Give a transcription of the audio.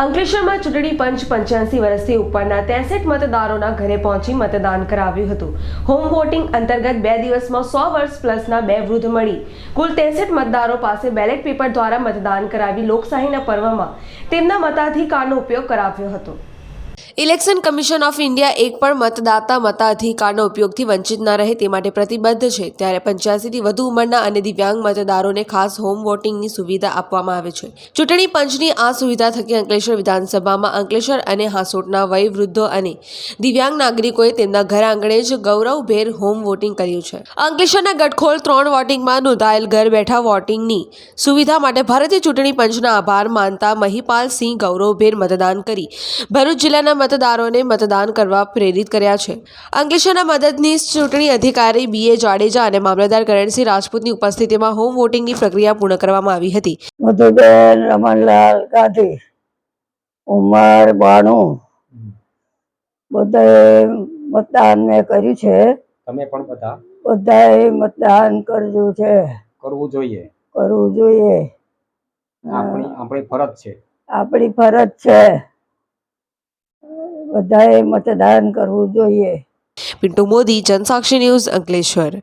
અંકલેશ્વરમાં ચૂંટણી પંચ પંચ્યાસી વર્ષથી ઉપરના ત્રેસઠ મતદારોના ઘરે પહોંચી મતદાન કરાવ્યું હતું. હોમ વોટિંગ અંતર્ગત બે દિવસમાં સો વર્ષ પ્લસના બે વૃદ્ધ મળી. કુલ ત્રેસઠ મતદારો પાસે બેલેટ પેપર દ્વારા મતદાન કરાવી લોકશાહીના પર્વમાં તેમના મતાધિકારનો ઉપયોગ કરાવ્યો હતો. ઇલેક્શન કમિશન ઓફ ઇન્ડિયા એક પણ મતદાતા મતાધિકારના ઉપયોગથી વંચિત ન રહે તે માટે પ્રતિબદ્ધ છે. ત્યારે પંચ્યાસીથી વધુ ઉંમરના અને દિવ્યાંગ મતદારોને ખાસ હોમ વોટિંગની સુવિધા આપવામાં આવે છે. ચૂંટણી પંચની આ સુવિધા થકી અંકલેશ્વર વિધાનસભામાં અંકલેશ્વર અને હાંસોટના વયવૃદ્ધો અને દિવ્યાંગ નાગરિકોએ તેમના ઘર આંગણે જ ગૌરવભેર હોમ વોટિંગ કર્યું છે. અંકલેશ્વરના ગટખોલ ત્રણ વોટિંગમાં નોંધાયેલ ઘર બેઠા વોટિંગની સુવિધા માટે ભારતીય ચૂંટણી પંચના આભાર માનતા મહિપાલ સિંહ ગૌરવભેર મતદાન કરી. ભરૂચ જિલ્લાના મતદારોને મતદાન કરવા પ્રેરિત કર્યા છે. અંકલેશ્વરના મદદનીશ ચૂંટણી અધિકારી બી એ જાડેજા અને મામલતદાર કરણસિંહ રાજપૂતની ઉપસ્થિતિમાં હોમ વોટિંગની પ્રક્રિયા પૂર્ણ કરવામાં આવી હતી. મધુબેન રમણલાલ ગાંધી ઉંમર બાણું બધાએ મતદાન મેં કર્યું છે. તમે પણ બધા? બધાએ મતદાન કરવું છે. કરવું જોઈએ. કરવું જોઈએ. આપણી આપણી ફરજ છે. આપણી ફરજ છે. બધાએ મતદાન કરવું જોઈએ. પિન્ટુ મોદી જનસાક્ષી ન્યૂઝ અંકલેશ્વર.